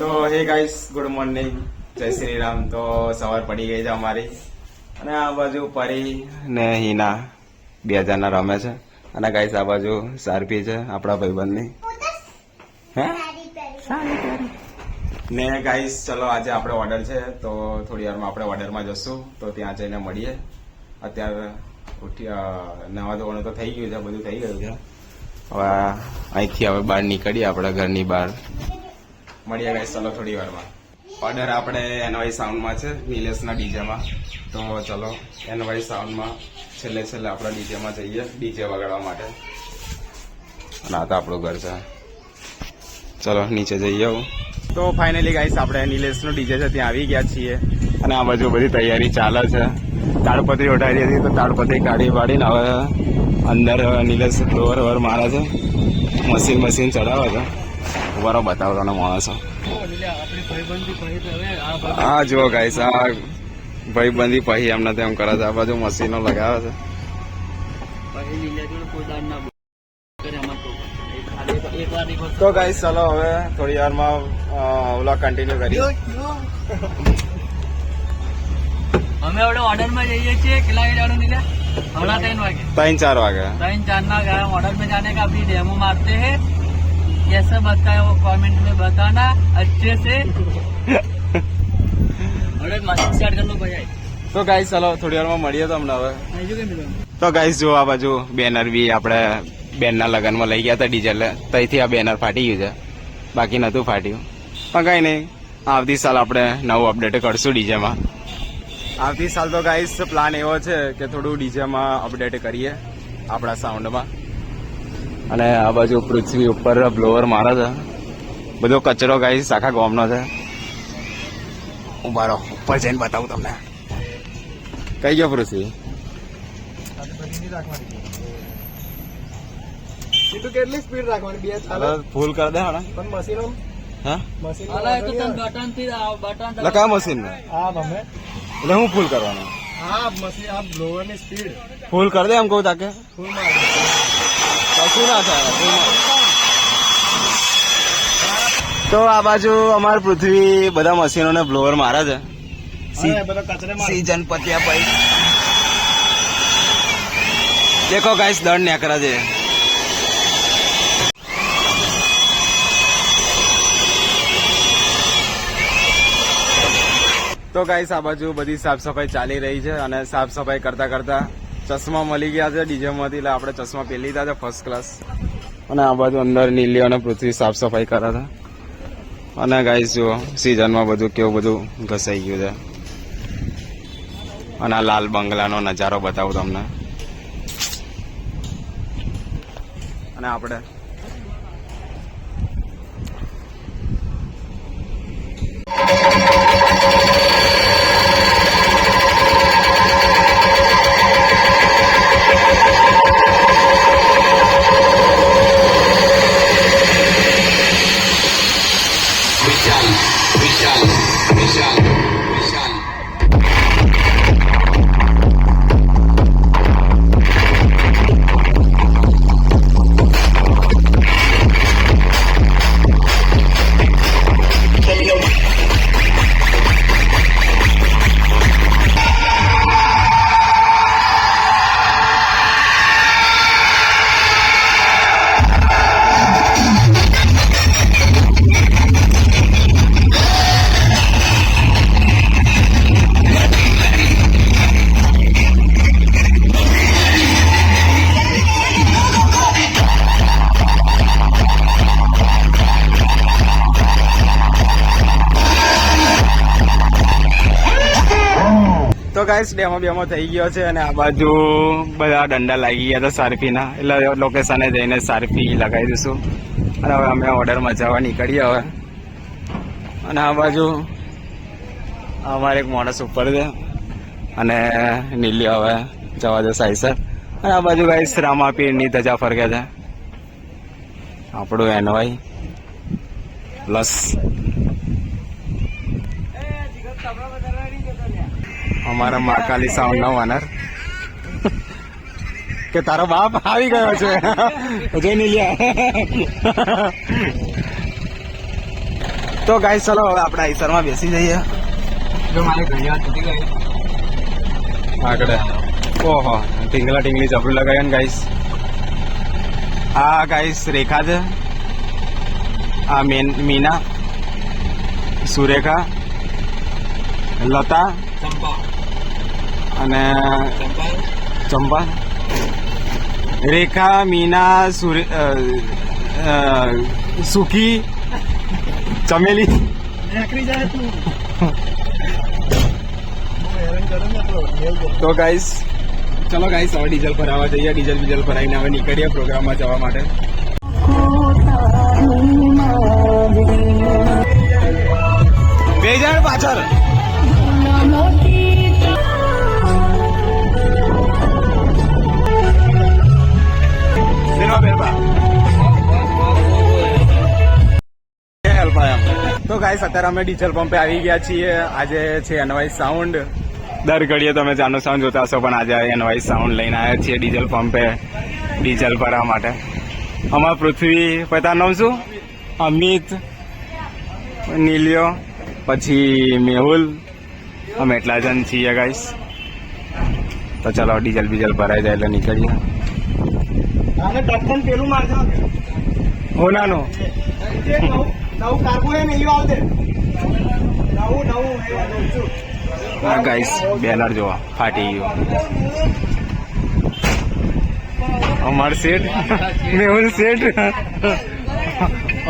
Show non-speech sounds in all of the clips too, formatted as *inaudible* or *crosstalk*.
તો હે guys good morning જય શ્રી રામ. તો, સવાર પડી ગઈ છે અમારી. અને આ બાજુ પરી ને હિના બે હજારના રમે છે. અને ગાઈસ આ બાજુ સારપી છે, આપણા ભાઈબંધની. હે? ને ગાઈસ ચલો, આજે આપણે ઓર્ડર છે. તો, થોડી વારમાં આપણે ઓર્ડરમાં જશું. તો, ત્યાં જઈને મળીએ. અત્યારે ઉઠી નવા ધોવાનું તો થઈ ગયું છે, બધું થઈ ગયું છે. હવે અહીંથી હવે બહાર નીકળીએ, આપણા ઘરની બહાર. મળીએ ગાઈસ ચલો થોડી વારમાં. ઓર્ડર આપણે એનવાય સાઉન્ડમાં છે, નિલેશના ડીજેમાં. તો ચલો એનવાય સાઉન્ડમાં છેલ્લે છેલ્લે આપણા ડીજેમાં જઈએ, ડીજે વગાડવા માટે. અને આ તો આપણું ઘર છે. ચલો, નીચે જઈએ હું તો ફાઇનલી ગાઈસ આપણે નિલેશનો ડીજે છે, ત્યાં આવી ગયા છીએ. અને આ બાજુ બધી તૈયારી ચાલે છે. તાડપત્રી ઉઠાવી હતી, તો તાડપત્રી કાઢી પાડીને હવે અંદર નિલેશ ફ્લોર વર મારે છે. મશીન મશીન ચડાવે છે. ઉભારો બતાવો માણસો હા જુઓ ગાઈસ ભાઈ બંધી પહી એમને તેમ કરે છે આ બાજુ મશીનો લગાવે છે. તો ગાઈસ ચલો હવે થોડી વારમાં ઓલા કન્ટિન્યુ કરીએ. અમે હવે ઓર્ડરમાં જઈએ છીએ કેટલા વાગે જવાનું ત્રણ ચાર વાગે. ત્રણ ચાર ના ઓર્ડરમાં જાને કે અભી ડેમો મારતે હે. कैसे बताए वो कमेंट में बताना अच्छे से ऑर्डर मशीन स्टार्ट कर लो भाई તો ગાઈસ ચલો થોડી વારમાં મળીએ તો અમને હવે जो के मिलो તો ગાઈસ જો આ બાજુ બેનર બી આપણે બેનના લગ્નમાં લઈ ગયા હતા ડીજે ત્યાંથી આ બેનર ફાટી ગયું છે બાકી નતું ફાટ્યું પણ કઈ નહીં આવતી સાલ આપણે નવું અપડેટ કરશું ડીજેમાં આવતી સાલ તો ગાઈસ પ્લાન એવો છે કે થોડું ડીજેમાં અપડેટ કરીએ આપણા સાઉન્ડમાં અને આ બાજુ પૃથ્વી ઉપર બ્લોવર મારે છે. બધો કચરો ગાઈ આખા ગામનો છે. હું મારો ઉપર જઈને બતાવું તમને. કઈ ગયો પૃથ્વી? કેટલી સ્પીડ રાખવાની? બે ચાલે હવે ફૂલ કરી દે પણ મશીનો હા? મશીન અલા એ તો તને બટનથી બટન એટલે હા એટલે હું ફૂલ કરવાનું. હા મશીન આ બ્લોવરની સ્પીડ ફૂલ કરી દે એમ કહું તાકે. ફૂલ માર કશું ના થાય તો આ બાજુ અમાર પૃથ્વી બધા મશીનોને બ્લોવર મારે છે. સીઝન પત્યા પછી દેખો ગાઈસ દંડ નેકરા છે. તો ગાઈસ આ બાજુ બધી સાફ સફાઈ ચાલી રહી છે અને સાફ સફાઈ કરતા કરતા ચશ્મા મળી ગયા છે ડીજેમાંથી એટલે આપણે ચશ્મા પહેરી લીધા છે ફર્સ્ટ ક્લાસ અને આ બાજુ અંદર નીલી અને પૃથ્વી સાફ સફાઈ કરે છે અને ગાઈસ જુઓ સિઝનમાં બધું કેવું બધું ઘસાઈ ગયું છે. અને આ લાલ બંગલાનો નજારો બતાવું તમને. અને આપણે ગાઈસ ડેમો બેમો થઈ ગયો છે અને આ બાજુ બધા દંડા લાગી ગયા હતા સારફીના. એટલે લોકેશને જઈને સારફી લગાવી દઈશું. અને હવે અમે ઓર્ડરમાં જવા નીકળીએ હવે. અને આ બાજુ અમારે એક માણસ ઉપર છે. અને નીલી હવે જવા દે સાઈસર અને આ બાજુ ગાઈસ રામાપીરની ધજા ફરકે છે. આપણું એનવાય પ્લસ. અમારા મહાકાલી સાઉન્ડ નો ઓનર કે તારો બાપ આવી ગયો છે. જોઈ નહીં લ્યા તો ગાઈસ ચલો હવે આપણે આઈસરમાં બેસી જઈએ. જો મારી ઘડિયાળ તૂટી ગઈ. આગળ. ઓહો ટીંગલા ટીંગલી જબરું લગાવ્યું ને ગાઈસ આ ગાઈસ રેખા છે. આ મેન મીના સુરેખા લતા અને ચંપા રેખા મીના સુખી ચમેલી. તો. ગાઈસ ચલો ગાઈસ હવે ડીઝલ ભરાવા જઈએ. ડીઝલ બીઝલ ભરાઈને હવે નીકળીએ પ્રોગ્રામમાં જવા માટે. બે જણ પાછળ. તો ગાઈસ અત્યારે અમે ડીઝલ પંપે આવી ગયા છીએ. આજે છે એનવાઈ સાઉન્ડ દર ઘડીએ તમે જાનો સાઉન્ડ જોતા હશો પણ આજે એનવાઈ સાઉન્ડ લઈને આવ્યા છીએ ડીઝલ પંપે ડીઝલ ભરવા માટે. અમારા પૃથ્વી પતા નામ શું? અમિત નીલ્યો પછી મેહુલ. અમે એટલા જણ છીએ ગાઈસ તો ચલો ડીઝલ બીઝલ ભરાઈ જાય એટલે નીકળીએ. આને પેલું મારજો. હો નાનો જે નવું નવું કાર્બો હે ને ઈયો આવદે નવું નવું હે નવું ગાઈસ બેનર જોવા ફાટી ગયો. અમાર સેટ મેહુલ સેટ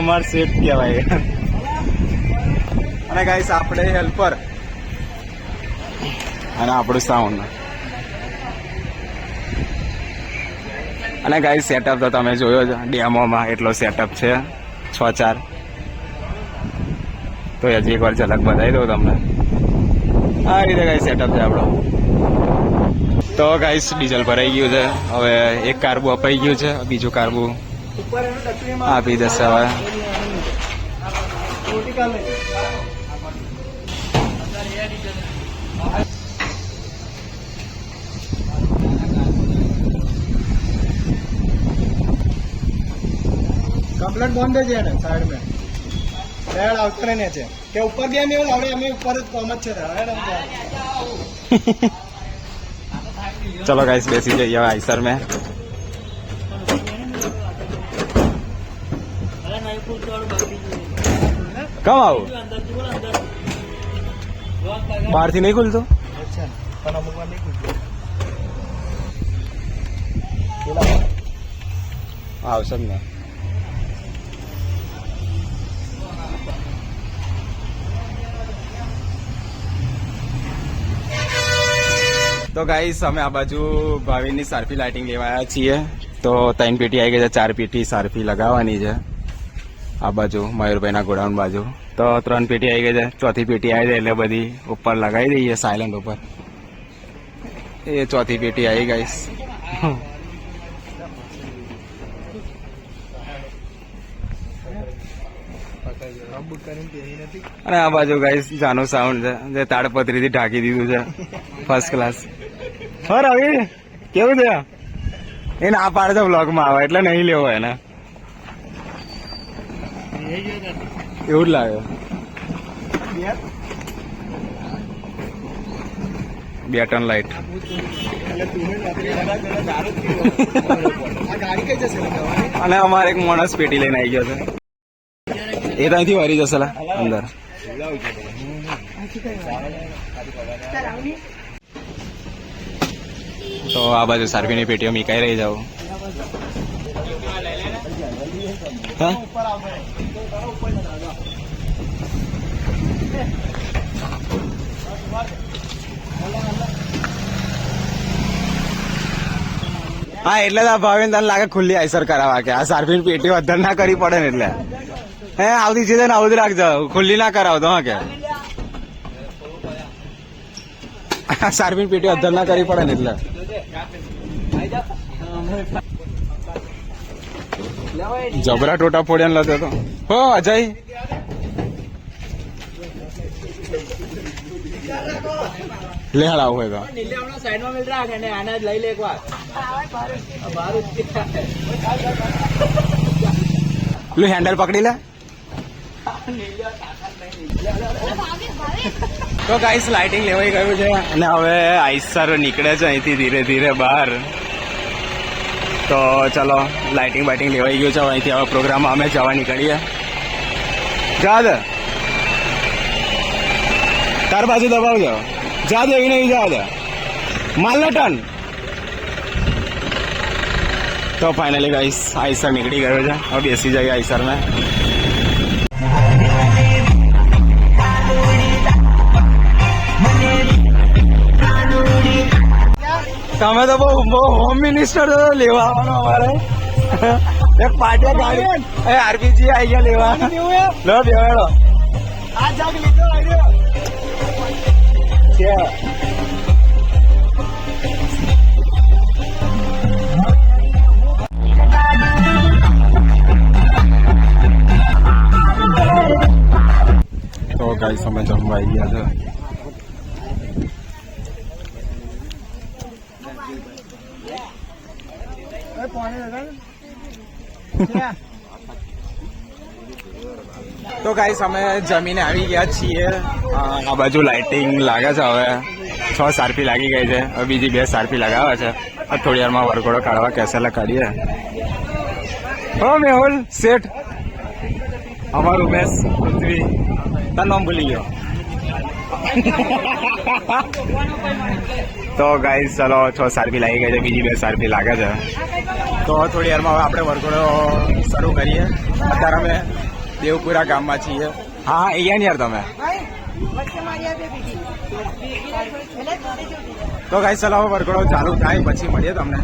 અમાર સેટ કહેવાય. અને ગાઈસ આપણે હેલ્પર અને આપણું સાઉન્ડ અને ગાઈસ સેટઅપ તો તમે જોયો જ ડેમોમાં એટલો સેટઅપ છે છ ચાર. તો હજી એકવાર ઝલક બતાવી દઉં તમને. આ રીતે ગાઈસ સેટઅપ છે આપણો. તો ગાઈસ ડીઝલ ભરાઈ ગયું છે. હવે એક કાર્બુ અપાઈ ગયું છે. બીજું કાર્બુ આપી દેશે હવે. કમ્પ્લેટ બંધ છે સાઈડ में રેડ આવતો ને છે. કે ઉપર ગયા મેં આવડે અમે ઉપર જ કોમ જ છે રેડ ચલો ગાઈસ બેસી જઈએ હવે આઈસર મેં. કમ આવું બહારથી નહીં ખુલતું? પણ અમુક વાર નહીં પૂછ્યું આવશે ને. તો ગાઈસ અમે આ બાજુ ભાવિનની સારફી લાઇટિંગ લેવા આવ્યા છીએ. તો ત્રણ પેટી આવી ગઈ છે, ચાર પેટી સારફી લગાવવાની છે. આ બાજુ મયુરભાઈના ગોડાઉન બાજુ. તો ત્રણ પેટી આવી ગઈ છે, ચોથી પેટી આવી જાય એટલે બધી ઉપર લગાવી દઈએ સાયલન્ટ ઉપર. એ ચોથી પેટી આવી નથી અને આ બાજુ ગાઈસ જાનું સાઉન્ડ છે, જે તાડપત્રીથી ઢાંકી દીધું છે ફર્સ્ટ ક્લાસ હા, રવિ, કેવું છે? એ ના પાડે તો બ્લોગમાં આવે, એટલે નહીં લેવો એને. એવું જ લાગે. બે લાઈટ અને અમારે એક માણસ પેટી લઈને આવી ગયો છે. એ ત્યાંથી વરી જશે અંદર. તો આ બાજુ સારફીની પેટીઓ મીકાઈ રહી જાઉં હા? એટલે જ આ ભાવિન તને લાગે ખુલ્લી આઈસર કરાવવા કે આ સારફીની પેટીઓ અધર ના કરી પડે ને એટલે. હે, આવતી છે ને આવું જ રાખજો. ખુલ્લી ના કરાવતો, હા કે? સારફીની પેટી અધર ના કરી પડે ને એટલે. જબરા ટોટા ફોડ્યા ને લતો તો. હો, અજય. લે આવું હોય તો. લઈ લે હેન્ડલ પકડી લે. તો ગાઈસ લાઇટિંગ લેવાઈ ગયું છે. અને હવે આઈસર નીકળે છે અહીંથી ધીરે ધીરે બહાર. તો ચલો લાઇટિંગ બાઇટિંગ લેવાઈ ગયું છે. અહીંથી હવે પ્રોગ્રામમાં અમે જવા નીકળીએ. જાદ. તાર બાજુ દબાવજો. જા દે એવી નહીં જાદ. દે માલ ટન તો ફાઇનલી ગાઈસ આઈસર નીકળી ગયો છે. હવે બેસી જઈએ આઈસર તમે તો બહુ બહુ હોમ મિનિસ્ટર લેવા આવવાનો અમારે. એક પાટિયા ગાડી. એ આરબીજી આવી ગયા લેવા લો બેવાડો આ જાગ લીધો આવ્યો કે તો ગાઈસ અમે જમવા આવી ગયા છે એ પાણી લગાડ *laughs* તો ગાઈસ અમે જમીને આવી ગયા છીએ. આ બાજુ લાઇટિંગ લાગે છે હવે. છ સારપી લાગી ગઈ છે. હવે બીજી બે સારપી લગાવે છે. થોડી વારમાં વરઘોડો કાઢવા કેસેલા કાઢીએ. હો મેહુલ શેઠ. અમાર ઉમેશ પૃથ્વી. તાર નામ ભૂલી ગયો. *laughs* તો ગાઈસ ચલો છ સારપી લાગી ગઈ છે. બીજી બે સારફી લાગે છે. તો થોડી વારમાં હવે આપણે વરઘોડો શરૂ કરીએ. અત્યારે અમે દેવપુરા ગામમાં છીએ. હા હા અહીંયા યાર તમે. તો ગાઈસ ચલો વરઘોડો ચાલુ થાય પછી મળીએ તમને.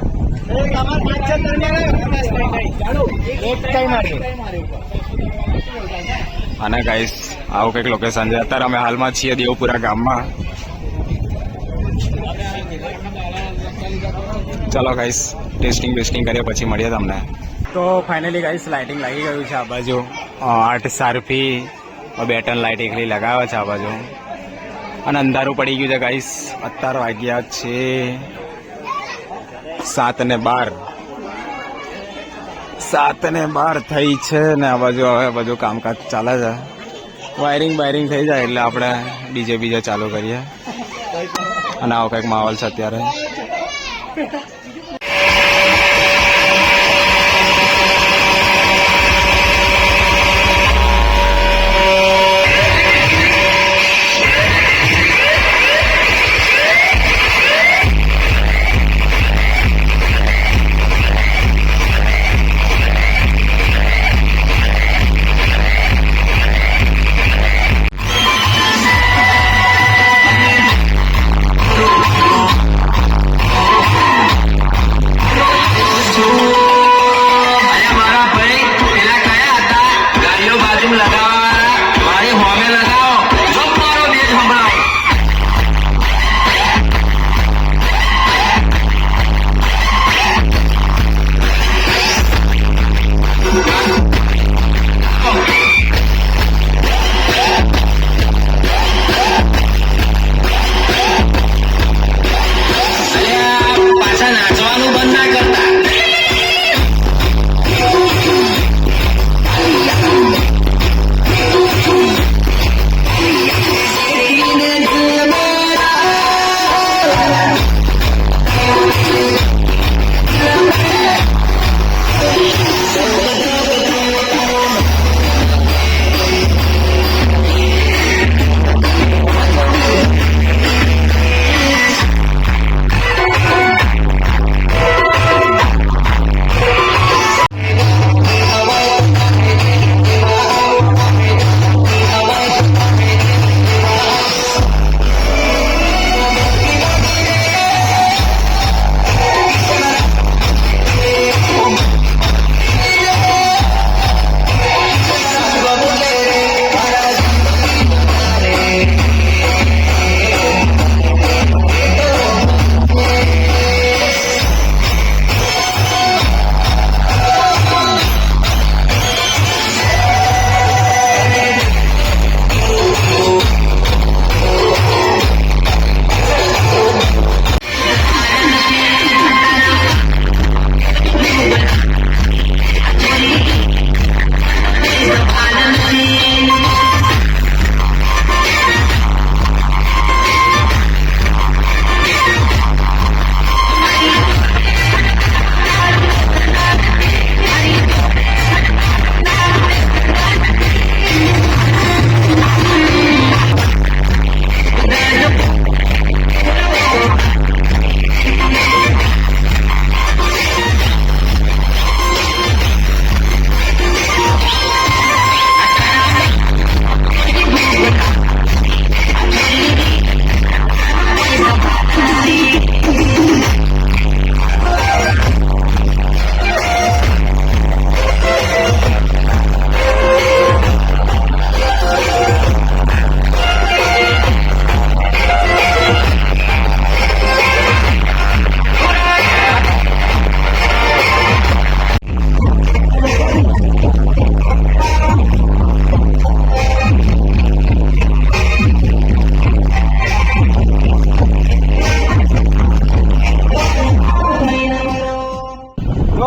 અને ગાઈસ આવું કંઈક લોકેશન છે. અત્યારે અમે હાલમાં છીએ દેવપુરા ગામમાં. ચલો ગાઈસ ટેસ્ટિંગ બેસ્ટિંગ કર્યા પછી મળીએ તમને. તો ફાઇનલી ગાઈસ લાઇટિંગ લાગી ગયું છે આ બાજુ. આઠ સારફી બે લાઇટ એકલી લગાવે છે આ બાજુ. અને અંધારું પડી ગયું છે ગાઈસ અત્યાર વાગ્યા છે. સાત ને બાર. સાત ને બાર થઈ છે ને આ બાજુ હવે બધું કામકાજ ચાલે છે. વાયરિંગ વાયરિંગ થઈ જાય એટલે આપણે ડીજે બીજે ચાલુ કરીએ. અને આવો કંઈક માહોલ છે અત્યારે.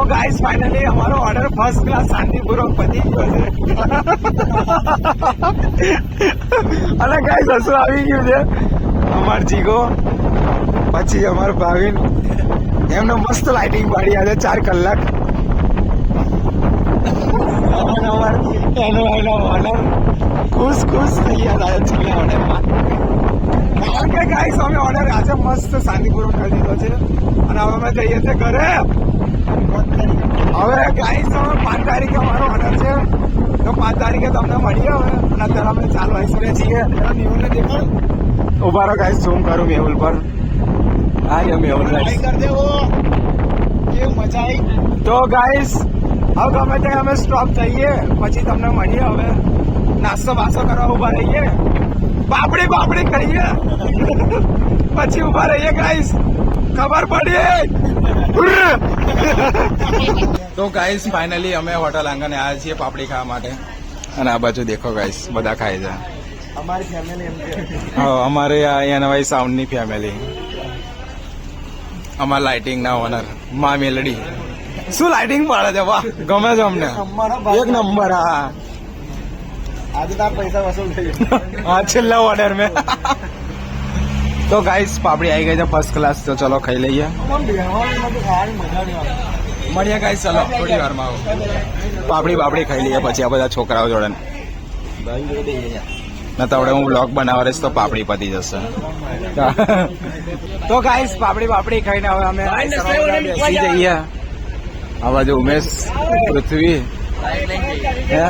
ગાઈસ ફાઇનલી અમારો ઓર્ડર ફર્સ્ટ ક્લાસ શાંતિપૂર્વક પતી ગયો છે. અને ગાઈસ હસું આવી ગયું છે. અમાર જીગો, પછી અમાર ભાવિન. એમનો મસ્ત લાઇટિંગ પાડી આજે ચાર કલાક. એનો એનો ઓનર ખુશ ખુશ થઈ ગયા છે ઓર્ડરમાં કારણ કે ગાઈસ અમે ઓર્ડર આજે મસ્ત શાંતિપૂર્વક કરી દીધો છે. અને હવે અમે જઈએ છીએ ઘરે. હવે ગાઈસ તો પાંચ તારીખે અમારો ઓર્ડર છે. તો પાંચ તારીખે તમને મળીએ હવે. અને અત્યારે અમે ચાલુ આવીશું છીએ. મેહુલને દેખાડ ઊભા રહો ગાઈસ ઝૂમ કરું મેહુલ પર. હા રે મેહુલ ગાઈસ. કર દેવો. કેવું મજા આવી. તો ગાઈસ હવે ગમે ત્યાં અમે સ્ટોપ થઈએ પછી તમને મળીએ હવે. નાસ્તો બાસ્તો કરવા ઊભા રહીએ. બાપડી બાપડી કરીએ પછી ઊભા રહીએ ગાઈસ ખબર પડી. તો ગાઈસ ફાઇનલી અમે હોટલ આંગણે આવ્યા છીએ પાપડી ખાવા માટે. અને આ બાજુ દેખો ગાઈસ બધા ખાય છે. અમારી ફેમિલી એમ અમારે આ એનવાય સાઉન્ડની ફેમિલી અમાર લાઇટિંગ ના ઓનર મા મેલડી. શું લાઇટિંગ પાડે છે? વાહ ગમે છે અમને. એક નંબર હા. આજે તાર પૈસા વસૂલ થઈ ગયા. હા છેલ્લા ઓર્ડર મેં. તો ગાઈસ પાપડી આવી ગઈ છે ફર્સ્ટ ક્લાસ તો ચલો ખાઈ લઈએ. મળીએ ગાઈસ ચલો થોડી વારમાં આવો. પાપડી પાપડી ખાઈ લઈએ પછી આ બધા છોકરાઓ જોડે. ના તો હવે હું બ્લોગ બનાવવા રહીશ તો પાપડી પતી જશે. તો ગાઈસ પાપડી બાપડી ખાઈને હવે અમે બેસી જઈએ. આ બાજુ ઉમેશ પૃથ્વી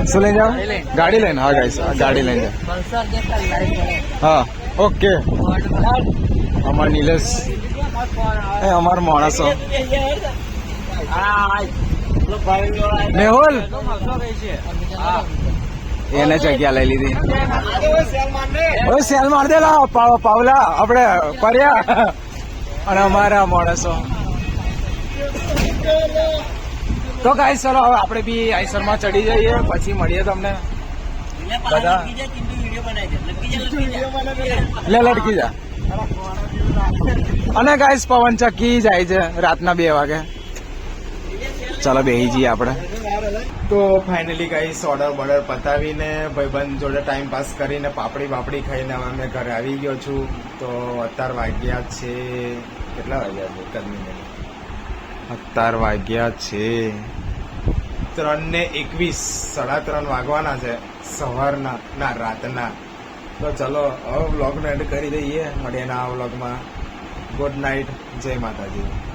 શું લઈ જાઓ? ગાડી લઈને. હા ગાઈસ ગાડી લઈને. હા ઓકે. અમાર નિલેશ. એ અમાર માણસો મેહુલ? એને જગ્યા લઈ લીધી. ઓય સેલ માર દેલા પાવ- પાવલા આપણે પર્યા અને અમારા માણસો. તો ગાઈસ ચલો હવે આપણે બી આઈસરમાં ચડી જઈએ પછી મળીએ તમને. બધા. એટલે લટકી જા અને ગાઈસ પવન ચક્કી જાય છે રાતના બે વાગે. ચાલો બેહી જઈએ આપણે. તો ફાઇનલી ગાઈસ ઓર્ડર બર્ડર પતાવીને ભાઈબંધ જોડે ટાઈમ પાસ કરીને પાપડી બાપડી ખાઈને હવે અમે ઘરે આવી ગયો છું. તો અત્યાર વાગ્યા છે કેટલા વાગ્યા છે? કદમી અત્યાર વાગ્યા છે. ત્રણ ને એકવીસ. સાડા ત્રણ વાગવાના છે સવારના, ના, રાતના. તો ચલો, હવે વ્લોગનો એન્ડ કરી દઈએ. મળીએ આ વ્લોગમાં ગુડ નાઇટ જય માતાજી.